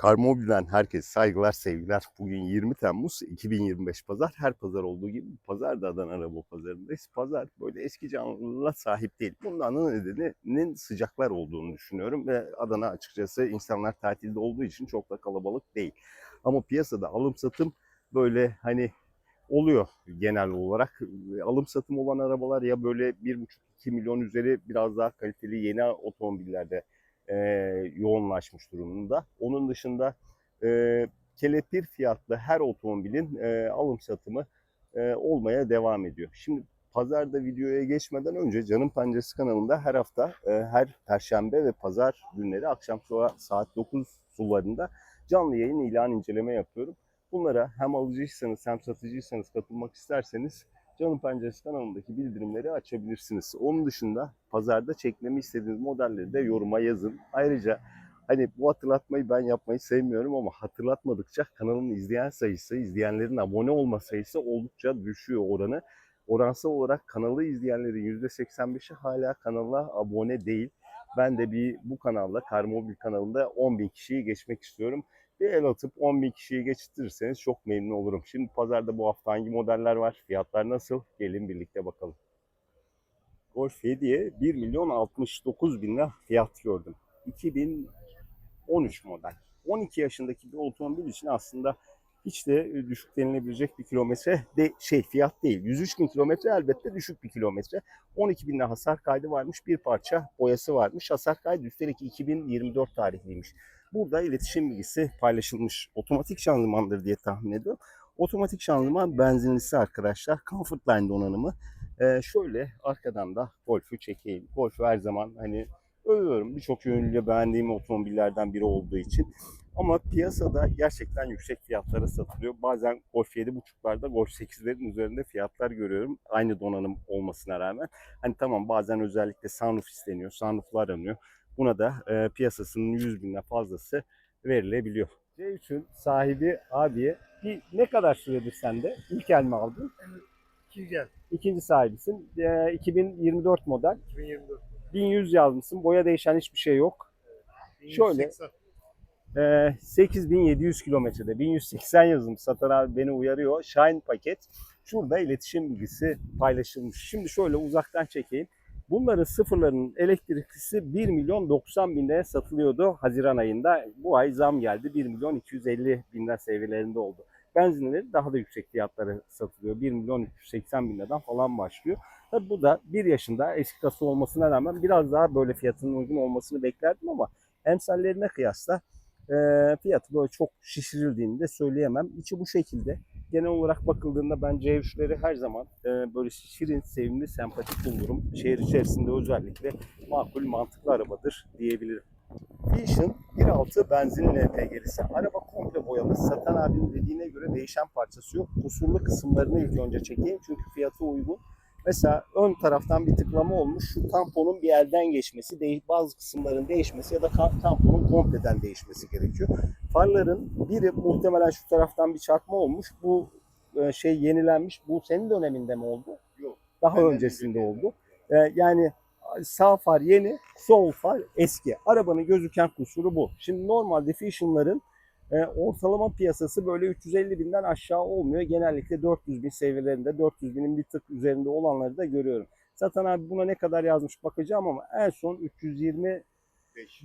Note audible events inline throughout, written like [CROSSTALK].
Karmobil'den herkese saygılar, sevgiler. Bugün 20 Temmuz 2025 pazar. Her pazar olduğu gibi pazar da Adana Araba Pazarı'ndayız. Pazar böyle eski canlılığına sahip değil. Bunun ana nedeninin sıcaklar olduğunu düşünüyorum ve Adana açıkçası insanlar tatilde olduğu için çok da kalabalık değil. Ama piyasada alım satım böyle hani oluyor genel olarak. Alım satım olan arabalar ya böyle 1,5-2 milyon üzeri biraz daha kaliteli yeni otomobillerde e, yoğunlaşmış durumunda. Onun dışında e, kelepir fiyatlı her otomobilin e, alım satımı e, olmaya devam ediyor. Şimdi pazarda videoya geçmeden önce Canım Penceresi kanalında her hafta e, her perşembe ve pazar günleri akşam saat 9 sularında canlı yayın ilan inceleme yapıyorum. Bunlara hem alıcıysanız hem satıcıysanız katılmak isterseniz Canım Penceresi kanalındaki bildirimleri açabilirsiniz. Onun dışında pazarda çekmemi istediğiniz modelleri de yoruma yazın. Ayrıca hani bu hatırlatmayı ben yapmayı sevmiyorum ama hatırlatmadıkça kanalın izleyen sayısı, izleyenlerin abone olma sayısı oldukça düşüyor oranı. Oransal olarak kanalı izleyenlerin %85'i hala kanala abone değil. Ben de bir bu kanalla, Karmobil kanalında 10.000 kişiyi geçmek istiyorum bir el atıp 10 bin kişiyi geçirirseniz çok memnun olurum. Şimdi pazarda bu hafta hangi modeller var? Fiyatlar nasıl? Gelin birlikte bakalım. Golf 7'ye 1 milyon 69 bin lira fiyat gördüm. 2013 model. 12 yaşındaki bir otomobil için aslında hiç de düşük denilebilecek bir kilometre de şey fiyat değil. 103 bin kilometre elbette düşük bir kilometre. 12 bin hasar kaydı varmış. Bir parça boyası varmış. Hasar kaydı üstelik 2024 tarihliymiş. Burada iletişim bilgisi paylaşılmış. Otomatik şanzımandır diye tahmin ediyorum. Otomatik şanzıman benzinlisi arkadaşlar. Comfortline donanımı. Ee, şöyle arkadan da Golf'ü çekeyim. Golf'ü her zaman hani övüyorum. Birçok yönüyle beğendiğim otomobillerden biri olduğu için. Ama piyasada gerçekten yüksek fiyatlara satılıyor. Bazen Golf 7.5'larda Golf 8'lerin üzerinde fiyatlar görüyorum. Aynı donanım olmasına rağmen. Hani tamam bazen özellikle sunroof isteniyor. Sunrooflar aranıyor. Buna da e, piyasasının 100 binden fazlası verilebiliyor. C3'ün sahibi abiye bir ne kadar süredir sende? İlk el mi aldın? İkinci el. İkinci sahibisin. E, 2024 model. 2024. 1100 yazmışsın. Boya değişen hiçbir şey yok. Şöyle. 1180. E, 8700 kilometrede 1180 yazılmış. Satan abi beni uyarıyor. Shine paket. Şurada iletişim bilgisi paylaşılmış. Şimdi şöyle uzaktan çekeyim. Bunların sıfırlarının elektriklisi 1 milyon 90 bin liraya satılıyordu Haziran ayında. Bu ay zam geldi 1 milyon 250 bin lira seviyelerinde oldu. Benzinleri daha da yüksek fiyatlara satılıyor. 1 milyon 380 bin liradan falan başlıyor. Tabi bu da 1 yaşında eski kasa olmasına rağmen biraz daha böyle fiyatının uygun olmasını beklerdim ama emsallerine kıyasla e, fiyatı böyle çok şişirildiğini de söyleyemem. İçi bu şekilde genel olarak bakıldığında ben C3'leri her zaman e, böyle şirin, sevimli, sempatik bulurum. Şehir içerisinde özellikle makul, mantıklı arabadır diyebilirim. Vision 1.6 benzinli LPG'lisi. Araba komple boyalı. Satan abinin dediğine göre değişen parçası yok. Kusurlu kısımlarını ilk önce çekeyim çünkü fiyatı uygun. Mesela ön taraftan bir tıklama olmuş. Şu tamponun bir elden geçmesi, bazı kısımların değişmesi ya da tamponun kompleden değişmesi gerekiyor. Farların biri muhtemelen şu taraftan bir çarpma olmuş. Bu e, şey yenilenmiş. Bu senin döneminde mi oldu? Yok. Daha Benden öncesinde önce. oldu. E, yani sağ far yeni, sol far eski. Arabanın gözüken kusuru bu. Şimdi normalde Fusion'ların e, ortalama piyasası böyle 350 binden aşağı olmuyor. Genellikle 400 bin seviyelerinde, 400 binin bir tık üzerinde olanları da görüyorum. Satan abi buna ne kadar yazmış bakacağım ama en son 325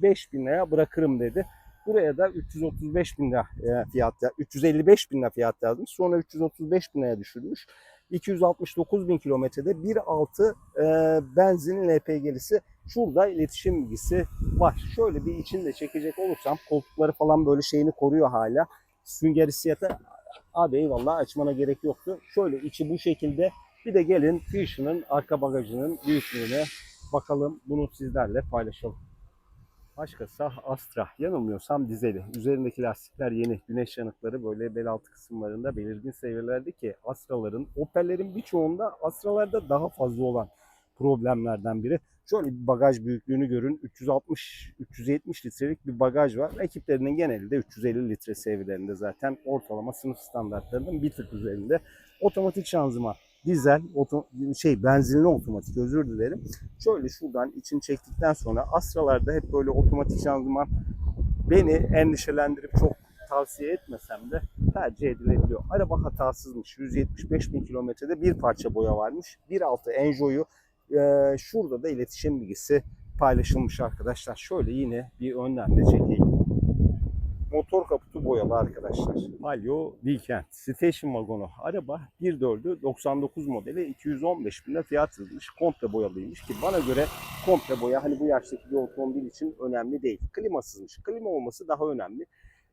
5. bin liraya bırakırım dedi. Buraya da 335 bin lira e, fiyat, 355 bin lira fiyat yazmış. Sonra 335 bin liraya düşürmüş. 269 bin kilometrede 1.6 e, benzinli LPG'lisi şurada iletişim bilgisi var. Şöyle bir içini de çekecek olursam koltukları falan böyle şeyini koruyor hala. Sünger hissiyatı abi eyvallah açmana gerek yoktu. Şöyle içi bu şekilde. Bir de gelin Fusion'ın arka bagajının büyüklüğüne bakalım. Bunu sizlerle paylaşalım. Başka sah Astra. Yanılmıyorsam dizeli. Üzerindeki lastikler yeni. Güneş yanıkları böyle bel altı kısımlarında belirgin seviyelerde ki Astra'ların, Opel'lerin birçoğunda Astra'larda daha fazla olan problemlerden biri. Şöyle bir bagaj büyüklüğünü görün. 360-370 litrelik bir bagaj var. Ekiplerinin geneli de 350 litre seviyelerinde zaten ortalama sınıf standartlarının bir tık üzerinde. Otomatik şanzıman dizel, şey benzinli otomatik özür dilerim. Şöyle şuradan içini çektikten sonra Astra'larda hep böyle otomatik şanzıman beni endişelendirip çok tavsiye etmesem de tercih edilebiliyor. Araba hatasızmış. 175 bin kilometrede bir parça boya varmış. 1.6 Enjoy'u e, şurada da iletişim bilgisi paylaşılmış arkadaşlar. Şöyle yine bir önden de çekeyim. Motor kaputu boyalı arkadaşlar. Palio Weekend Station vagonu. Araba 1.4'ü 99 modeli 215 binde fiyat yazılmış. Komple boyalıymış ki bana göre komple boya hani bu yaştaki bir otomobil için önemli değil. Klimasızmış. Klima olması daha önemli.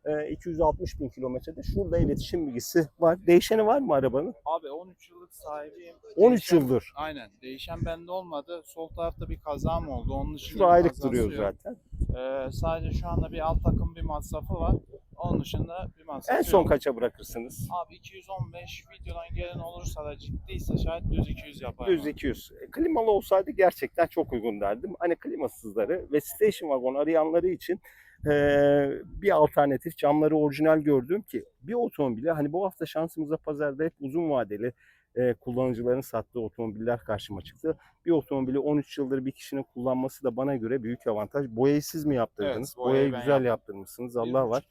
Ee, 260 bin kilometrede. Şurada iletişim bilgisi var. Değişeni var mı arabanın? Abi 13 yıllık sahibiyim. 13 Değişen- yıldır. Aynen. Değişen bende olmadı. Sol tarafta bir kazam oldu. Onun dışında Şurada aylık duruyor yok. zaten. Ee, sadece şu anda bir alt takım bir masrafı var. Onun dışında bir masrafı En son yok. kaça bırakırsınız? Abi 215 videodan gelen olursa da ciddiyse şayet düz 200 yapar. 100-200. E, Klimalı olsaydı gerçekten çok uygun derdim. Hani klimasızları ve station wagon arayanları için e, bir alternatif camları orijinal gördüğüm ki bir otomobili hani bu hafta şansımıza pazarda hep uzun vadeli e, kullanıcıların sattığı otomobiller karşıma çıktı. Bir otomobili 13 yıldır bir kişinin kullanması da bana göre büyük avantaj. Boyayı siz mi yaptırdınız? Evet, boyayı Boyayı güzel yaptım. yaptırmışsınız. Allah var.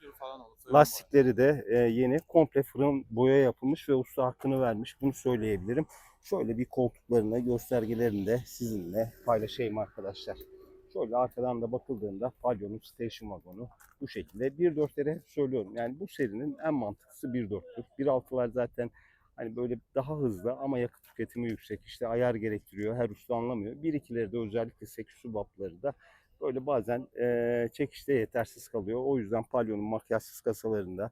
Lastikleri de e, yeni. Komple fırın boya yapılmış ve usta hakkını vermiş. Bunu söyleyebilirim. Şöyle bir koltuklarını, göstergelerini de sizinle paylaşayım arkadaşlar. Şöyle arkadan da bakıldığında Palio'nun station wagonu bu şekilde. 1.4'leri hep söylüyorum. Yani bu serinin en mantıklısı 1.4'tür. 1.6'lar zaten hani böyle daha hızlı ama yakıt tüketimi yüksek. İşte ayar gerektiriyor. Her usta anlamıyor. 1.2'leri de özellikle 8 subapları da böyle bazen eee, çekişte yetersiz kalıyor. O yüzden Palio'nun makyajsız kasalarında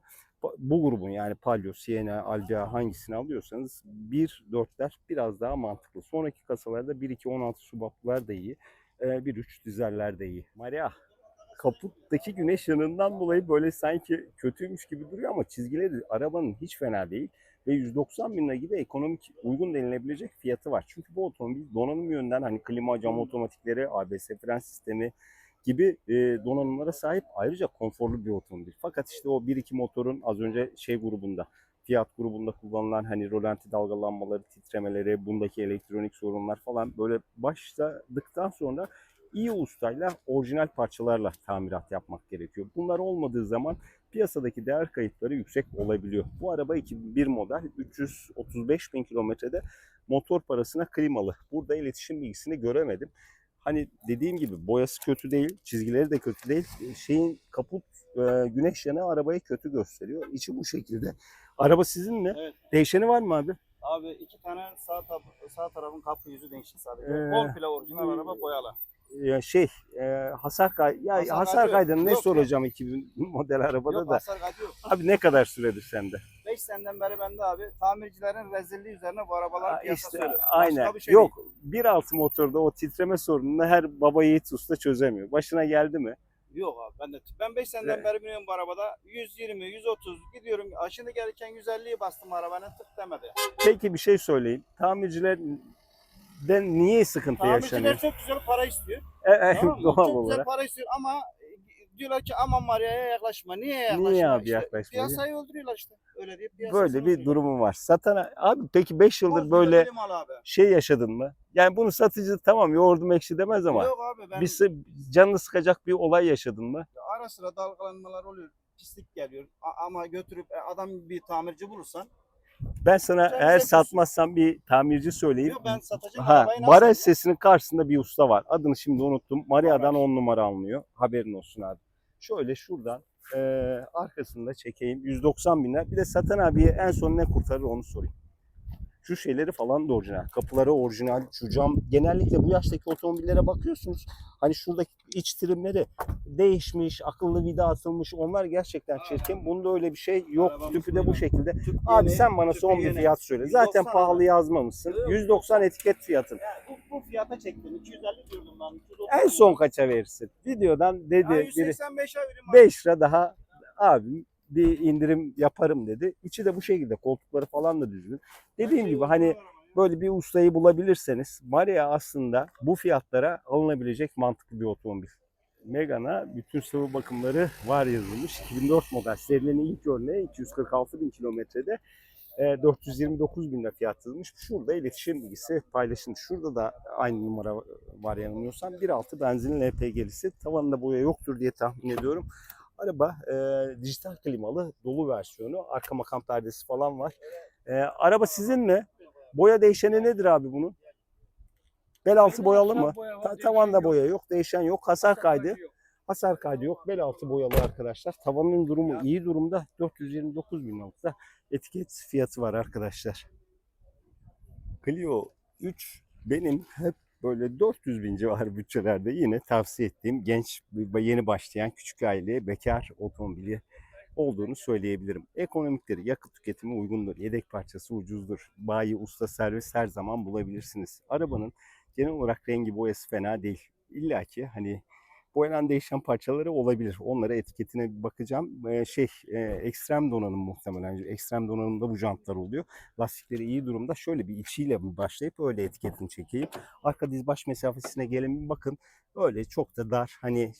bu grubun yani Palio, Sienna, Alvia hangisini alıyorsanız 1.4'ler biraz daha mantıklı. Sonraki kasalarda 1.2, 16 subaplar da iyi. Eee 1.3 dizeller de iyi. Maria kaputtaki güneş yanından dolayı böyle sanki kötüymüş gibi duruyor ama çizgileri arabanın hiç fena değil. Ve 190 bin lira ekonomik uygun denilebilecek fiyatı var. Çünkü bu otomobil donanım yönden hani klima, cam otomatikleri, ABS fren sistemi gibi e, donanımlara sahip ayrıca konforlu bir otomobil. Fakat işte o 1-2 motorun az önce şey grubunda Fiat grubunda kullanılan hani rolanti dalgalanmaları, titremeleri, bundaki elektronik sorunlar falan böyle başladıktan sonra iyi ustayla orijinal parçalarla tamirat yapmak gerekiyor. Bunlar olmadığı zaman piyasadaki değer kayıpları yüksek olabiliyor. Bu araba 2001 model 335 bin kilometrede motor parasına klimalı. Burada iletişim bilgisini göremedim. Hani dediğim gibi boyası kötü değil, çizgileri de kötü değil. Şeyin kaput e, güneş yanı arabayı kötü gösteriyor. İçi bu şekilde. Araba sizin mi? Evet. Değişeni var mı abi? Abi iki tane sağ, tab- sağ tarafın kapı yüzü değişik sadece. Ee, Komple orijinal hmm. araba boyalı. Ya şey, e, hasar kay ya Hasar hasar, kaydı kaydını ne Yok, soracağım 2000 [LAUGHS] model arabada Yok da. hasar kaçı yok. Abi ne kadar süredir sende? 5 seneden beri bende abi. Tamircilerin rezilliği üzerine bu arabalar Aa, piyasa işte söylüyor. aynen. Bir şey Yok 1.6 motorda o titreme sorununu her baba yiğit usta çözemiyor. Başına geldi mi? değil. Yok abi ben de. Ben 5 seneden Evet. beri biniyorum bu arabada. 120, 130 gidiyorum. Aşını gelirken 150'yi bastım arabanın tık demedi. Peki bir şey söyleyeyim. Tamircilerden niye sıkıntı yaşanıyor? Tamirciler çok güzel para istiyor. E, e, Tamam mı? [LAUGHS] doğal çok güzel olarak. para istiyor ama diyorlar ki aman Maria'ya yaklaşma. Niye yaklaşma? Niye abi İşte yaklaşma? Piyasayı öldürüyorlar işte. Öyle diye piyasasını Böyle bir durumu var. Satana abi peki 5 yıldır Çok böyle şey yaşadın mı? Yani bunu satıcı tamam yoğurdum ekşi demez ama Yok abi ben bir canını sıkacak bir olay yaşadın mı? ara sıra dalgalanmalar oluyor. Pislik geliyor. A- ama götürüp e, adam bir tamirci bulursan. Ben sana Güzel eğer bir satmazsam bir tamirci söyleyeyim. Yok ben satacağım Ha, baraj sesinin karşısında bir usta var. Adını şimdi unuttum. Maria'dan. 10 numara alınıyor. Haberin olsun abi. Şöyle şuradan eee arkasında çekeyim. 190 bin lira. Bir de Satan abiye en son ne kurtarır onu sorayım. Şu şeyleri falan da orijinal. Kapıları orijinal. Şu cam. Genellikle bu yaştaki otomobillere bakıyorsunuz. Hani şuradaki iç trimleri değişmiş, akıllı vida atılmış. Onlar gerçekten çirkin. Bunda öyle bir şey yok. Arabamız Tüpü de bu şekilde. Tüp Abi yeni, sen bana son bir fiyat söyle. 190 Zaten pahalı yazmamışsın. Yok, 190 etiket fiyatın. Ya, bu, bu fiyata çektim. 250 diyordum ben. 230 En son kaça verirsin? Videodan dedi Ya biri 185'e vereyim abi. 5 lira daha abi bir indirim yaparım dedi. İçi de bu şekilde koltukları falan da düzgün. Dediğim gibi hani böyle bir ustayı bulabilirseniz Maria aslında bu fiyatlara alınabilecek mantıklı bir otomobil. Megane'a bütün sıvı bakımları var yazılmış. 2004 model serinin ilk örneği 246 bin kilometrede e, 429 bin lira fiyat yazılmış. Şurada iletişim bilgisi paylaşılmış. Şurada da aynı numara var yanılmıyorsam. 1.6 benzinli LPG'lisi. Tavanında boya yoktur diye tahmin ediyorum. Araba e, dijital klimalı dolu versiyonu. Arka makam perdesi falan var. E, araba sizin mi? Boya değişeni nedir abi bunun? Bel altı boyalı mı? Ta- tavanda boya yok, değişen yok. Hasar kaydı. Hasar kaydı yok. Bel altı boyalı arkadaşlar. Tavanın durumu iyi durumda. 429 bin liralıkta etiket fiyatı var arkadaşlar. Clio 3 benim hep böyle 400 bin civarı bütçelerde yine tavsiye ettiğim genç yeni başlayan küçük aileye bekar otomobili olduğunu söyleyebilirim. Ekonomikleri, yakıt tüketimi uygundur. Yedek parçası ucuzdur. Bayi, usta servis her zaman bulabilirsiniz. Arabanın genel olarak rengi boyası fena değil. İlla ki hani boyanan değişen parçaları olabilir. Onlara etiketine bakacağım. Şey e, ekstrem donanım muhtemelen. Ekstrem donanımda bu jantlar oluyor. Lastikleri iyi durumda. Şöyle bir içiyle başlayıp öyle etiketini çekeyim. Arka diz baş mesafesine gelin bakın. Öyle çok da dar. Hani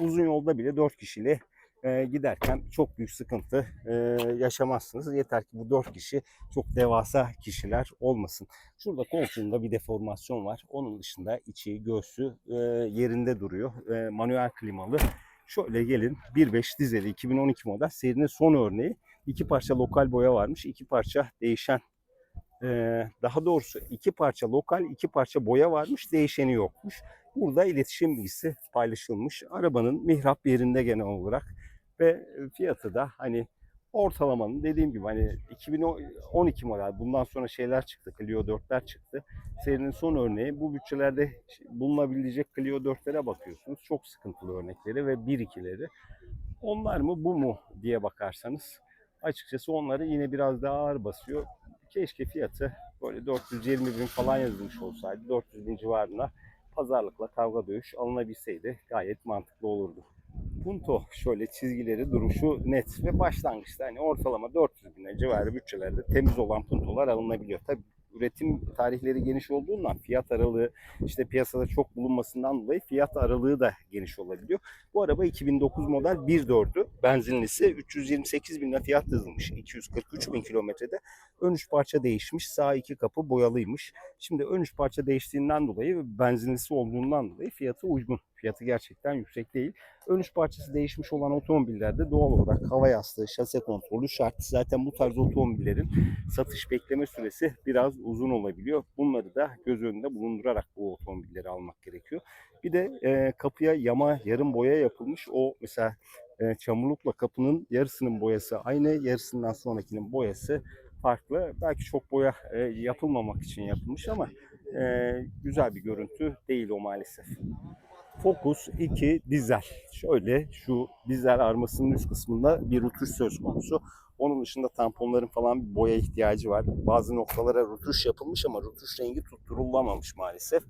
uzun yolda bile 4 kişiyle e, giderken çok büyük sıkıntı e, yaşamazsınız. Yeter ki bu 4 kişi çok devasa kişiler olmasın. Şurada koltuğunda bir deformasyon var. Onun dışında içi, göğsü e, yerinde duruyor. E, manuel klimalı. Şöyle gelin 1.5 dizeli 2012 model serinin son örneği. İki parça lokal boya varmış. iki parça değişen daha doğrusu iki parça lokal, iki parça boya varmış. Değişeni yokmuş. Burada iletişim bilgisi paylaşılmış. Arabanın mihrap yerinde genel olarak ve fiyatı da hani ortalamanın dediğim gibi hani 2012 model bundan sonra şeyler çıktı. Clio 4'ler çıktı. Serinin son örneği bu bütçelerde bulunabilecek Clio 4'lere bakıyorsunuz. Çok sıkıntılı örnekleri ve 1-2'leri. Onlar mı bu mu diye bakarsanız açıkçası onları yine biraz daha ağır basıyor. Keşke fiyatı böyle 420 bin falan yazılmış olsaydı 400 bin civarına pazarlıkla kavga dövüş alınabilseydi gayet mantıklı olurdu. Punto şöyle çizgileri duruşu net ve başlangıçta hani ortalama 400 bin civarı bütçelerde temiz olan puntolar alınabiliyor. Tabi üretim tarihleri geniş olduğundan fiyat aralığı işte piyasada çok bulunmasından dolayı fiyat aralığı da geniş olabiliyor. Bu araba 2009 model 1.4'ü benzinlisi 328 bin fiyat yazılmış 243 bin kilometrede. Ön üç parça değişmiş sağ iki kapı boyalıymış. Şimdi ön üç parça değiştiğinden dolayı benzinlisi olduğundan dolayı fiyatı uygun. Fiyatı gerçekten yüksek değil. Ön üç parçası değişmiş olan otomobillerde doğal olarak hava yastığı, şase kontrolü şart. Zaten bu tarz otomobillerin satış bekleme süresi biraz uzun olabiliyor. Bunları da göz önünde bulundurarak bu otomobilleri almak gerekiyor. Bir de e, kapıya yama yarım boya yapılmış. O mesela e, çamurlukla kapının yarısının boyası aynı, yarısından sonrakinin boyası farklı. Belki çok boya e, yapılmamak için yapılmış ama e, güzel bir görüntü değil o maalesef. Focus 2 dizel. Şöyle şu dizel armasının üst kısmında bir rutuş söz konusu. Onun dışında tamponların falan bir boya ihtiyacı var. Bazı noktalara rutuş yapılmış ama rutuş rengi tutturulamamış maalesef.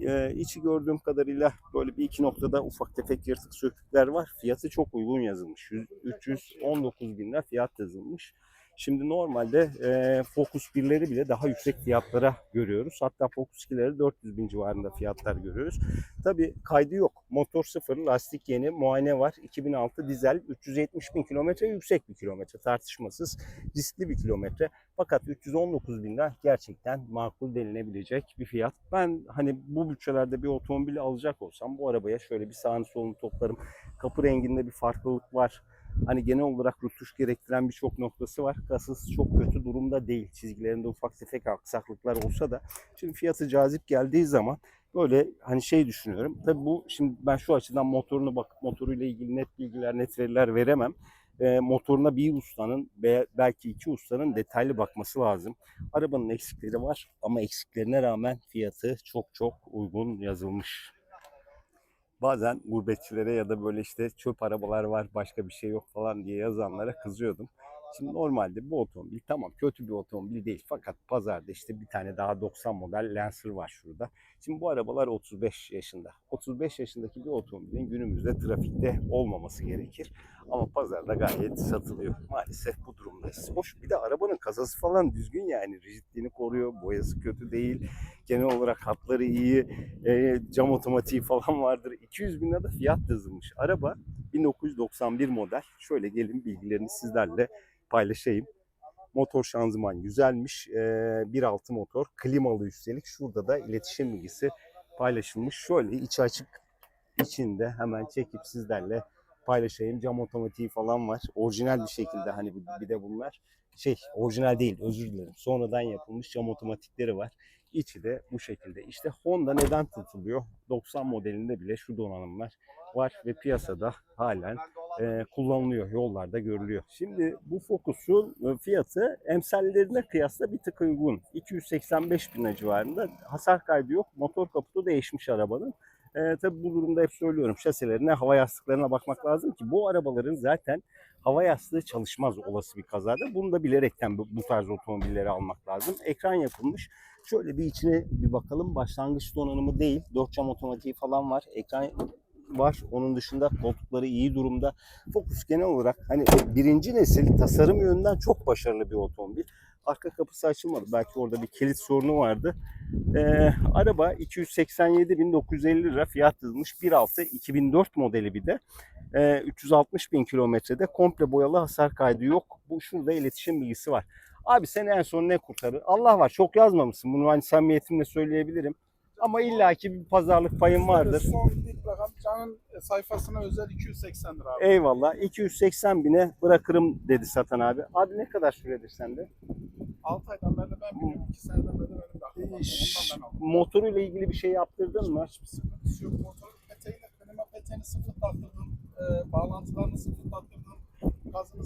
Ee, içi gördüğüm kadarıyla böyle bir iki noktada ufak tefek yırtık sökükler var. Fiyatı çok uygun yazılmış. 100 319 bin lira fiyat yazılmış. Şimdi normalde e, Focus 1'leri bile daha yüksek fiyatlara görüyoruz. Hatta Focus 2'leri 400 bin civarında fiyatlar görüyoruz. Tabi kaydı yok. Motor sıfır, lastik yeni, muayene var. 2006 dizel, 370 bin kilometre yüksek bir kilometre tartışmasız. Riskli bir kilometre. Fakat 319 bin lira gerçekten makul denilebilecek bir fiyat. Ben hani bu bütçelerde bir otomobil alacak olsam bu arabaya şöyle bir sağını solunu toplarım. Kapı renginde bir farklılık var. Hani genel olarak rutuş gerektiren birçok noktası var. Kasası çok kötü durumda değil. Çizgilerinde ufak tefek aksaklıklar olsa da şimdi fiyatı cazip geldiği zaman böyle hani şey düşünüyorum. Tabii bu şimdi ben şu açıdan motorunu bakıp motoruyla ilgili net bilgiler, net veriler veremem. E, motoruna bir ustanın ve belki iki ustanın detaylı bakması lazım. Arabanın eksikleri var ama eksiklerine rağmen fiyatı çok çok uygun yazılmış bazen gurbetçilere ya da böyle işte çöp arabalar var başka bir şey yok falan diye yazanlara kızıyordum. Şimdi normalde bu otomobil tamam kötü bir otomobil değil fakat pazarda işte bir tane daha 90 model Lancer var şurada. Şimdi bu arabalar 35 yaşında. 35 yaşındaki bir otomobilin günümüzde trafikte olmaması gerekir. Ama pazarda gayet satılıyor. Maalesef bu durumdayız. Hoş bir de arabanın kasası falan düzgün yani. Rigidliğini koruyor. Boyası kötü değil. Genel olarak hatları iyi. E, cam otomatiği falan vardır. 200 bin lira da fiyat yazılmış. Araba 1991 model. Şöyle gelin bilgilerini sizlerle paylaşayım. Motor şanzıman güzelmiş. Ee, 1.6 motor. Klimalı üstelik. Şurada da iletişim bilgisi paylaşılmış. Şöyle içi açık içinde hemen çekip sizlerle paylaşayım. Cam otomatiği falan var. Orijinal bir şekilde hani bir de bunlar şey orijinal değil özür dilerim. Sonradan yapılmış cam otomatikleri var. İçi de bu şekilde. İşte Honda neden tutuluyor? 90 modelinde bile şu donanımlar var ve piyasada halen e, kullanılıyor. Yollarda görülüyor. Şimdi bu Focus'un e, fiyatı emsallerine kıyasla bir tık uygun. 285 bin civarında. Hasar kaydı yok. Motor kaputu değişmiş arabanın. E, tabii bu durumda hep söylüyorum şasilerine, hava yastıklarına bakmak lazım ki bu arabaların zaten hava yastığı çalışmaz olası bir kazada. Bunu da bilerekten bu, bu tarz otomobilleri almak lazım. Ekran yapılmış. Şöyle bir içine bir bakalım. Başlangıç donanımı değil. 4 cam otomatiği falan var. Ekran var. Onun dışında koltukları iyi durumda. Focus genel olarak hani birinci nesil tasarım yönünden çok başarılı bir otomobil. Arka kapısı açılmadı. Belki orada bir kilit sorunu vardı. Ee, araba 287.950 lira fiyat yazılmış. 1.6 2004 modeli bir de. Ee, 360 bin kilometrede komple boyalı hasar kaydı yok. Bu şurada iletişim bilgisi var. Abi seni en son ne kurtarır? Allah var çok yazmamışsın. Bunu hani samimiyetimle söyleyebilirim. Ama illaki bir pazarlık payın vardır. Can'ın sayfasına özel 280 lira abi. Eyvallah. 280 bine bırakırım dedi satan abi. Abi ne kadar süredir sende? 6 aydan beri ben biliyorum. 2 seneden beri benim de aklım var. Şş, Ondan ben aldım. Motoruyla ilgili bir şey yaptırdın mı? Hiçbir sıkıntısı yok. Motorun peteğiyle klima peteğini sıfırlattırdım. E, bağlantılarını sıfırlattırdım. Gazını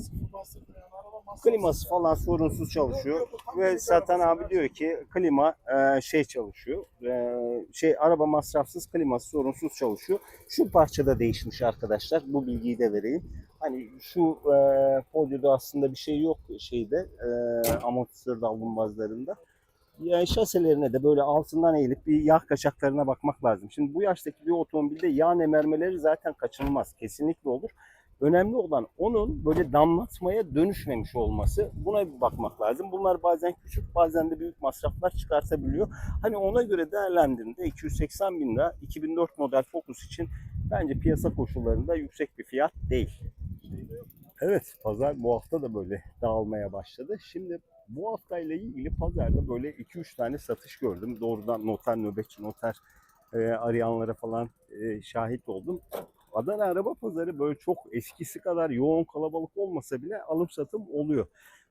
araba masrafsız. Kliması falan sorunsuz çalışıyor. Yok, yok, tam Ve satan abi diyor ki klima e, şey çalışıyor. E, şey araba masrafsız kliması sorunsuz çalışıyor. Şu parçada değişmiş arkadaşlar. Bu bilgiyi de vereyim. Hani şu e, folyoda aslında bir şey yok şeyde e, amortisör davlumbazlarında. Yani şaselerine de böyle altından eğilip bir yağ kaçaklarına bakmak lazım. Şimdi bu yaştaki bir otomobilde yağ emermeleri zaten kaçınılmaz. Kesinlikle olur. Önemli olan onun böyle damlatmaya dönüşmemiş olması. Buna bir bakmak lazım. Bunlar bazen küçük bazen de büyük masraflar çıkartabiliyor. Hani ona göre değerlendirdiğinde 280 bin lira 2004 model Focus için bence piyasa koşullarında yüksek bir fiyat değil. Evet pazar bu hafta da böyle dağılmaya başladı. Şimdi bu haftayla ilgili pazarda böyle 2-3 tane satış gördüm. Doğrudan noter, nöbetçi noter e, arayanlara falan e, şahit oldum. Adana Araba Pazarı böyle çok eskisi kadar yoğun kalabalık olmasa bile alım satım oluyor.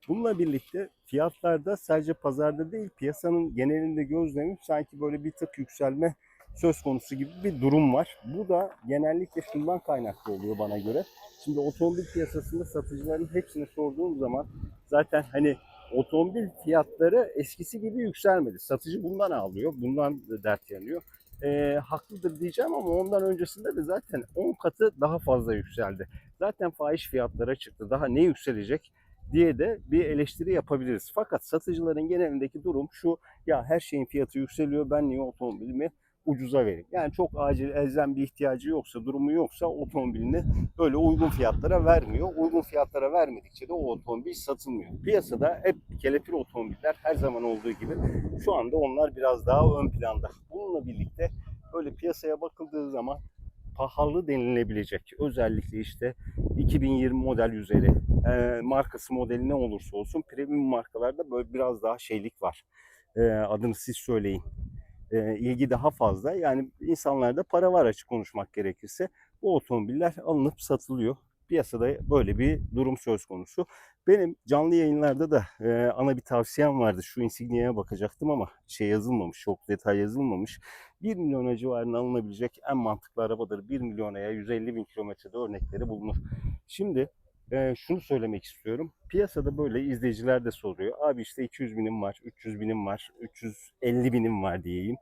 Bununla birlikte fiyatlarda sadece pazarda değil piyasanın genelinde gözlemim sanki böyle bir tık yükselme söz konusu gibi bir durum var. Bu da genellikle şundan kaynaklı oluyor bana göre. Şimdi otomobil piyasasında satıcıların hepsine sorduğum zaman zaten hani otomobil fiyatları eskisi gibi yükselmedi. Satıcı bundan ağlıyor, bundan dert yanıyor. Ee, haklıdır diyeceğim ama ondan öncesinde de zaten 10 katı daha fazla yükseldi. Zaten fahiş fiyatlara çıktı. Daha ne yükselecek diye de bir eleştiri yapabiliriz. Fakat satıcıların genelindeki durum şu. Ya her şeyin fiyatı yükseliyor. Ben niye otomobilimi ucuza vereyim? Yani çok acil elzem bir ihtiyacı yoksa, durumu yoksa otomobilini böyle uygun fiyatlara vermiyor. Uygun fiyatlara vermedikçe de o otomobil satılmıyor. Piyasada hep kelepir otomobiller her zaman olduğu gibi şu anda onlar biraz daha ön planda. Bununla birlikte böyle piyasaya bakıldığı zaman pahalı denilebilecek. Özellikle işte 2020 model üzeri e, markası modeli ne olursa olsun premium markalarda böyle biraz daha şeylik var. E, adını siz söyleyin. E, ilgi daha fazla. Yani insanlarda para var açık konuşmak gerekirse. Bu otomobiller alınıp satılıyor. Piyasada böyle bir durum söz konusu. Benim canlı yayınlarda da e, ana bir tavsiyem vardı. Şu Insignia'ya bakacaktım ama şey yazılmamış, çok detay yazılmamış. 1 milyona civarında alınabilecek en mantıklı arabadır. 1 milyonaya 150 bin kilometrede örnekleri bulunur. Şimdi e, şunu söylemek istiyorum. Piyasada böyle izleyiciler de soruyor. Abi işte 200 binim var, 300 binim var, 350 binim var diyeyim.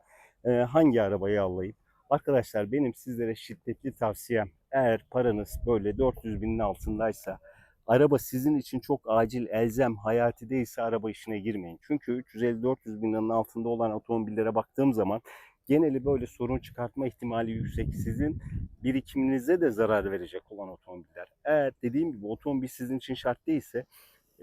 E, hangi arabayı alayım? Arkadaşlar benim sizlere şiddetli tavsiyem eğer paranız böyle 400 binin altındaysa araba sizin için çok acil, elzem, hayati değilse araba işine girmeyin. Çünkü 350-400 bin liranın altında olan otomobillere baktığım zaman geneli böyle sorun çıkartma ihtimali yüksek. Sizin birikiminize de zarar verecek olan otomobiller. Eğer dediğim gibi otomobil sizin için şart değilse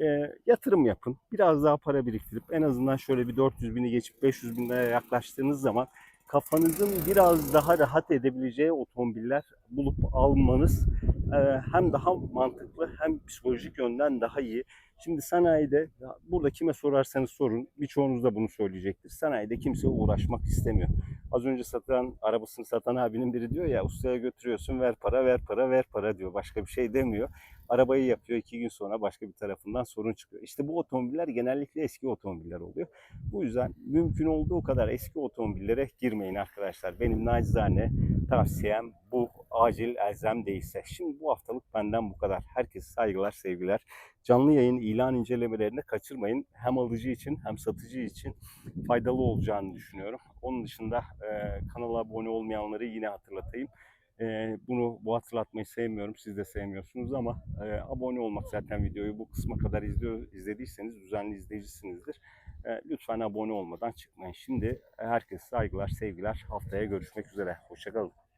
e, yatırım yapın. Biraz daha para biriktirip en azından şöyle bir 400 bini geçip 500 bin liraya yaklaştığınız zaman kafanızın biraz daha rahat edebileceği otomobiller bulup almanız e, hem daha mantıklı hem psikolojik yönden daha iyi. Şimdi sanayide burada kime sorarsanız sorun birçoğunuz da bunu söyleyecektir. Sanayide kimse uğraşmak istemiyor. Az önce satan, arabasını satan abinin biri diyor ya ustaya götürüyorsun ver para ver para ver para diyor. Başka bir şey demiyor. Arabayı yapıyor iki gün sonra başka bir tarafından sorun çıkıyor. İşte bu otomobiller genellikle eski otomobiller oluyor. Bu yüzden mümkün olduğu kadar eski otomobillere girmeyin arkadaşlar. Benim nacizane tavsiyem bu acil elzem değilse. Şimdi bu haftalık benden bu kadar. Herkese saygılar, sevgiler. Canlı yayın ilan incelemelerini kaçırmayın. Hem alıcı için hem satıcı için faydalı olacağını düşünüyorum. Onun dışında e, kanala abone olmayanları yine hatırlatayım. E, bunu bu hatırlatmayı sevmiyorum. Siz de sevmiyorsunuz ama e, abone olmak zaten videoyu bu kısma kadar izliyor, izlediyseniz düzenli izleyicisinizdir. E, lütfen abone olmadan çıkmayın. Şimdi herkese saygılar, sevgiler. Haftaya görüşmek üzere. Hoşçakalın.